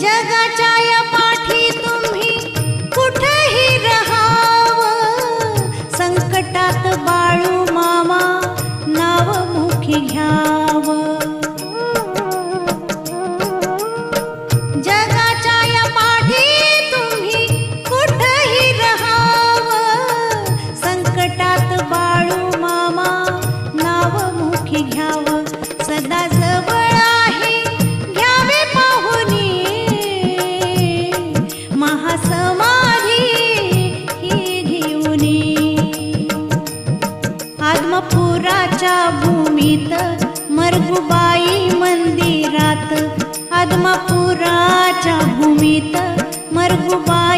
जगाच्या या पाठी तुम्ही कुठेही राहाव? संकटात बाळू मामा नाव मुखी घ्यावं. आदमपुराच्या भूमीत मरगुबाई मंदिरात आदमापुराच्या भूमीत मरगुबाई